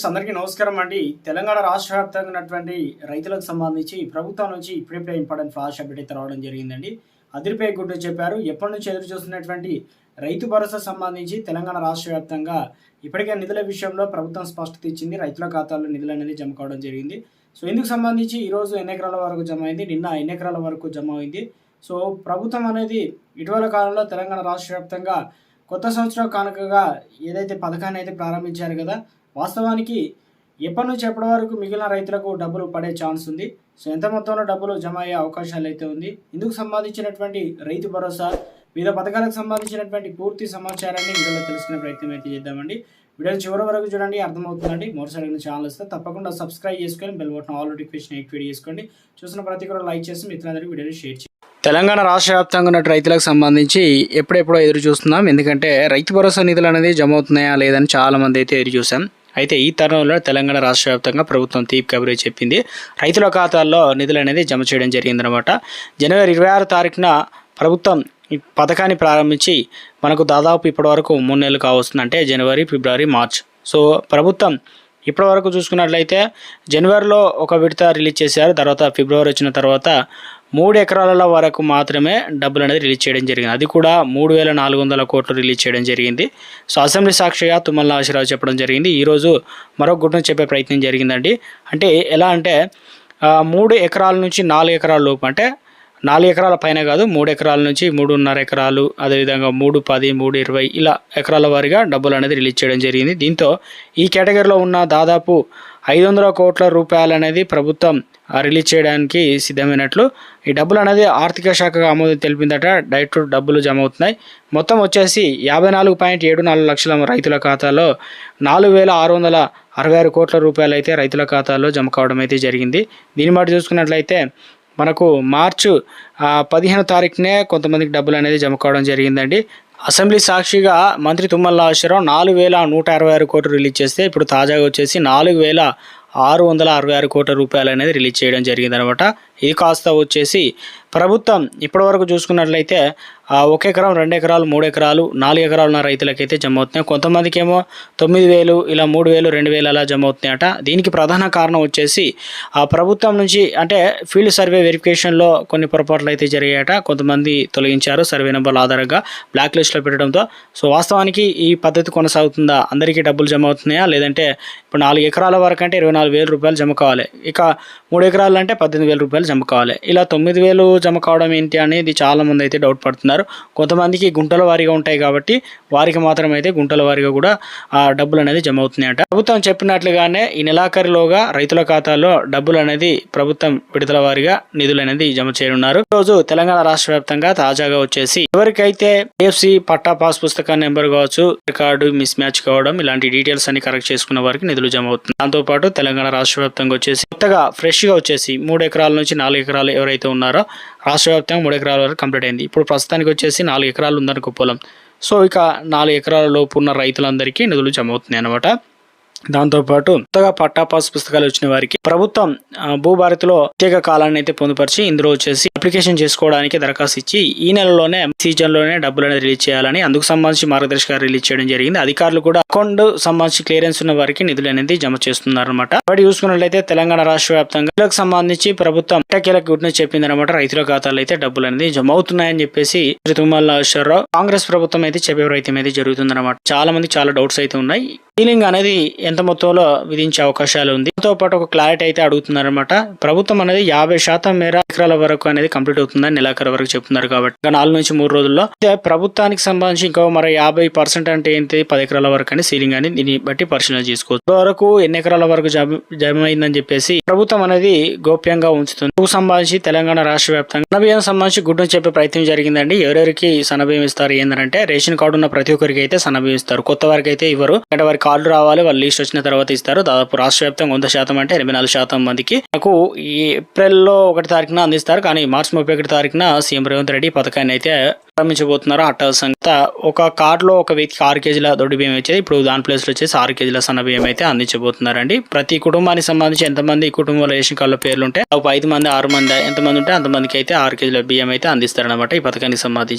అందరికీ నమస్కారం అండి. తెలంగాణ రాష్ట్ర వ్యాప్తంగా ఉన్నటువంటి రైతులకు సంబంధించి ప్రభుత్వం నుంచి ఇప్పుడిప్పుడే ఇంపార్టెంట్ ఫ్లాష్ అప్డేట్ అయితే రావడం జరిగిందండి. అదిరిపై గుడ్డు చెప్పారు. ఎప్పటి నుంచి ఎదురు చూస్తున్నటువంటి రైతు భరోసా సంబంధించి తెలంగాణ రాష్ట్ర వ్యాప్తంగా ఇప్పటికే నిధుల విషయంలో ప్రభుత్వం స్పష్టత ఇచ్చింది. రైతుల ఖాతాల్లో నిధులు అనేది జమ కావడం జరిగింది. సో ఇందుకు సంబంధించి ఈరోజు ఎన్ని ఎకరాల వరకు జమ అయింది? నిన్న ఎన్ని ఎకరాల వరకు జమ అయింది? సో ప్రభుత్వం అనేది ఇటీవల కాలంలో తెలంగాణ రాష్ట్ర వ్యాప్తంగా కొత్త సంవత్సరం కానుకగా ఏదైతే పథకాన్ని అయితే ప్రారంభించారు కదా వాస్తవానికి ఎప్పటి నుంచి ఎప్పటి వరకు మిగిలిన రైతులకు డబ్బులు పడే ఛాన్స్ ఉంది? సో ఎంత మొత్తంలో డబ్బులు జమ అయ్యే అవకాశాలు అయితే ఉంది? ఇందుకు సంబంధించినటువంటి రైతు భరోసా వివిధ పథకాలకు సంబంధించినటువంటి పూర్తి సమాచారాన్ని వీడియోలో తెలుసుకునే ప్రయత్నం అయితే చేద్దామండి. వీడియో చివరి వరకు చూడండి అర్థమవుతుందండి. మరోసారి ఛానల్ వస్తే తప్పకుండా సబ్స్క్రైబ్ చేసుకొని bell button all notification activate చేసుకోండి. చూసిన ప్రతి కూడా లైక్ చేసి మిత్రులందరికీ వీడియోని షేర్ చేయండి. తెలంగాణ రాష్ట్ర వ్యాప్తంగా ఉన్న రైతులకు సంబంధించి ఎప్పుడెప్పుడో ఎదురు చూస్తున్నాం. ఎందుకంటే రైతు భరోసా నిధులు అనేది జమ అవుతున్నాయా లేదని చాలా మంది అయితే ఎదురు చూసాం అయితే ఈ తరుణంలో తెలంగాణ రాష్ట్ర వ్యాప్తంగా ప్రభుత్వం తీపి కబురే చెప్పింది. రైతుల ఖాతాల్లో నిధులు అనేది జమ చేయడం జరిగిందనమాట జనవరి ఇరవై ఆరు తారీఖున ప్రభుత్వం ఈ పథకాన్ని ప్రారంభించి మనకు దాదాపు ఇప్పటివరకు మూడు నెలలు కావస్తుంది. అంటే జనవరి ఫిబ్రవరి మార్చ్. సో ప్రభుత్వం ఇప్పటివరకు చూసుకున్నట్లయితే జనవరిలో ఒక విడత రిలీజ్ చేశారు. తర్వాత ఫిబ్రవరి వచ్చిన తర్వాత మూడు ఎకరాల వరకు మాత్రమే డబ్బులు అనేది రిలీజ్ చేయడం జరిగింది. అది కూడా మూడు వేల నాలుగు వందల కోట్లు రిలీజ్ చేయడం జరిగింది. సో అసెంబ్లీ సాక్షిగా తుమ్మల నాగేశ్వరరావు చెప్పడం జరిగింది. ఈరోజు మరొక గుట్టును చెప్పే ప్రయత్నం జరిగిందండి. అంటే ఎలా అంటే మూడు ఎకరాల నుంచి నాలుగు ఎకరాల లోపు అంటే నాలుగు ఎకరాల పైన కాదు మూడు ఎకరాల నుంచి మూడున్నర ఎకరాలు అదేవిధంగా మూడు పది మూడు ఇరవై ఇలా ఎకరాల వారీగా డబ్బులు అనేది రిలీజ్ చేయడం జరిగింది. దీంతో ఈ కేటగిరీలో ఉన్న దాదాపు ఐదు వందల కోట్ల రూపాయలు అనేది ప్రభుత్వం రిలీజ్ చేయడానికి సిద్ధమైనట్లు. ఈ డబ్బులు అనేది ఆర్థిక శాఖగా ఆమోదం తెలిపిందట. డైరెక్ట్ డబ్బులు జమ అవుతున్నాయి మొత్తం వచ్చేసి యాభై నాలుగు పాయింట్ ఏడు నాలుగు లక్షల రైతుల ఖాతాలో నాలుగు వేల ఆరు వందల అరవై ఆరు కోట్ల రూపాయలు అయితే రైతుల ఖాతాలో జమ కావడం అయితే జరిగింది. దీన్ని బట్టి చూసుకున్నట్లయితే మనకు మార్చు పదిహేను తారీఖునే కొంతమందికి డబ్బులు అనేది జమ కావడం జరిగిందండి. అసెంబ్లీ సాక్షిగా మంత్రి తుమ్మల నాగేశ్వరరావు నాలుగు వేల నూట అరవై ఆరు కోట్లు రిలీజ్ చేస్తే ఇప్పుడు తాజాగా వచ్చేసి నాలుగు వేల ఆరు వందల అరవై ఆరు కోట్ల రూపాయలు అనేది రిలీజ్ చేయడం జరిగిందనమాట. ఇది కాస్త వచ్చేసి ప్రభుత్వం ఇప్పటివరకు చూసుకున్నట్లయితే ఒక ఎకరం రెండు ఎకరాలు మూడు ఎకరాలు నాలుగు ఎకరాలు ఉన్న రైతులకైతే జమ అవుతున్నాయి. కొంతమందికి ఏమో తొమ్మిది వేలు ఇలా మూడు వేలు రెండు వేలు అలా జమ అవుతున్నాయట. దీనికి ప్రధాన కారణం వచ్చేసి ఆ ప్రభుత్వం నుంచి అంటే ఫీల్డ్ సర్వే వెరిఫికేషన్లో కొన్ని పొరపాట్లు అయితే జరిగాయట. కొంతమంది తొలగించారు సర్వే నెంబర్ల ఆధారంగా బ్లాక్ లిస్ట్లో పెట్టడంతో. సో వాస్తవానికి ఈ పద్ధతి కొనసాగుతుందా? అందరికీ డబ్బులు జమ అవుతున్నాయా? లేదంటే ఇప్పుడు నాలుగు ఎకరాల వరకు అంటే ఇరవై నాలుగు వేల రూపాయలు జమ కావాలి. ఇక మూడు ఎకరాలు అంటే పద్దెనిమిది వేల రూపాయలు జమ కావాలి. ఇలా తొమ్మిది వేలు జమ కావడం ఏంటి అనేది చాలామంది అయితే డౌట్ పడుతున్నారు. కొంతమందికి గుంటల వారీగా ఉంటాయి కాబట్టి వారికి మాత్రం అయితే గుంటల వారీగా కూడా ఆ డబ్బులు అనేది జమ అవుతున్నాయట. ప్రభుత్వం చెప్పినట్లుగానే ఈ నెలాఖరిలోగా రైతుల ఖాతాలో డబ్బులు అనేది ప్రభుత్వం విడుదల వారీగా నిధులు అనేది జమ చేయనున్నారు. రోజు తెలంగాణ రాష్ట్ర వ్యాప్తంగా తాజాగా వచ్చేసి ఎవరికైతే ఏఎఫ్సి పట్టా పాస్ పుస్తకాన్ని నెంబర్ కావచ్చు రికార్డు మిస్ మ్యాచ్ కావడం ఇలాంటి డీటెయిల్స్ అన్ని కరెక్ట్ చేసుకున్న వారికి నిధులు జమ అవుతుంది దాంతో పాటు తెలంగాణ రాష్ట్ర వ్యాప్తంగా వచ్చేసి కొత్తగా ఫ్రెష్గా వచ్చేసి మూడు ఎకరాల నుంచి నాలుగు ఎకరాలు ఎవరైతే ఉన్నారో రాష్ట్ర వ్యాప్తంగా మూడు ఎకరాల వరకు కంప్లీట్ అయింది. ఇప్పుడు ప్రస్తుతానికి వచ్చేసి నాలుగు ఎకరాలు ఉందనుకో పొలం. సో ఇక నాలుగు ఎకరాల లోపు ఉన్న రైతులందరికీ నిధులు జమ అవుతున్నాయి అన్నమాట. దాంతోపాటు కొత్తగా పట్టా పాస్ పుస్తకాలు వచ్చిన వారికి ప్రభుత్వం భూభారతిలో ప్రత్యేక కాలాన్ని అయితే పొందుపరిచి ఇందులో వచ్చేసి అప్లికేషన్ చేసుకోవడానికి దరఖాస్తు ఇచ్చి ఈ నెలలోనే సీజన్లోనే డబ్బులు అనేది రిలీజ్ చేయాలని అందుకు సంబంధించి మార్గదర్శకాలు రిలీజ్ చేయడం జరిగింది. అధికారులు కూడా అకౌంట్ సంబంధించి క్లియరెన్స్ ఉన్న వారికి నిధులు అనేది జమ చేస్తున్నారు అనమాట కాబట్టి చూసుకున్నట్లయితే తెలంగాణ రాష్ట్ర వ్యాప్తంగా సంబంధించి ప్రభుత్వం ఎట్టకేలకు గుడ్ని చెప్పింది అనమాట రైతుల ఖాతాలో అయితే డబ్బులు అనేది జమ అవుతున్నాయని చెప్పేసి శ్రీ తుమ్మల నాగేశ్వరరావు కాంగ్రెస్ ప్రభుత్వం అయితే చెప్పే ప్రయత్నం అయితే జరుగుతుందన్నమాట. చాలా మంది చాలా డౌట్స్ అయితే ఉన్నాయి. సీలింగ్ అనేది ఎంత మొత్తంలో విధించే అవకాశాలు ఉంది? దాంతో పాటు ఒక క్లారిటీ అయితే అడుగుతున్నారనమాట ప్రభుత్వం అనేది యాభై శాతం మేర ఎకరాల వరకు అనేది కంప్లీట్ అవుతుందని నెలాఖరు వరకు చెప్తున్నారు కాబట్టి. నాలుగు నుంచి మూడు రోజుల్లో. ప్రభుత్వానికి సంబంధించి ఇంకో మరి యాభై పర్సెంట్ అంటే ఏంటి? పది ఎకరాల వరకు అని సీలింగ్ అని దీన్ని బట్టి పరిశీలన చేసుకోవచ్చు. వరకు ఎన్ని ఎకరాల వరకు జమ జమ అయిందని చెప్పేసి ప్రభుత్వం అనేది గోప్యంగా ఉంచుతుంది. సంబంధించి తెలంగాణ రాష్ట్ర వ్యాప్తంగా సన్నబియ్యం సంబంధించి గుడ్డు చెప్పే ప్రయత్నం జరిగిందండి. ఎవరెవరికి సన్నబియ్యం ఇస్తారు ఏంటంటే రేషన్ కార్డు ఉన్న ప్రతి ఒక్కరికి అయితే సన్నబియ్యం ఇస్తారు. కొత్త వారికి అయితే ఇవ్వరు. వారికి వారి కార్డు రావాలి వాళ్ళు లిస్ట్ వచ్చిన తర్వాత ఇస్తారు. దాదాపు రాష్ట్ర వ్యాప్తంగా వంద శాతం అంటే ఎనభై నాలుగు శాతం మందికి నాకు ఈ ఏప్రిల్లో ఒకటి తారీఖున అందిస్తారు. కానీ మార్చి ముప్పై ఒకటి తారీఖున సీఎం రేవంత్ రెడ్డి పథకాన్ని అయితే ప్రారంభించబోతున్నారు. అటల్ సంగత ఒక కార్డులో ఒక వ్యక్తికి ఆరు కేజీల దొడ్డు బియ్యం వచ్చేది. ఇప్పుడు దాని ప్లేస్లో వచ్చేసి ఆరు కేజీల సన్న బియ్యం అయితే అందించబోతున్నారండి. ప్రతి కుటుంబానికి సంబంధించి ఎంతమంది కుటుంబంలో రేషన్ కార్డులో పేర్లు ఉంటే ఒక ఐదు మంది ఆరు మంది ఎంతమంది ఉంటే అంతమందికి అయితే ఆరు కేజీల బియ్యం అయితే అందిస్తారనమాట ఈ పథకానికి సంబంధించి.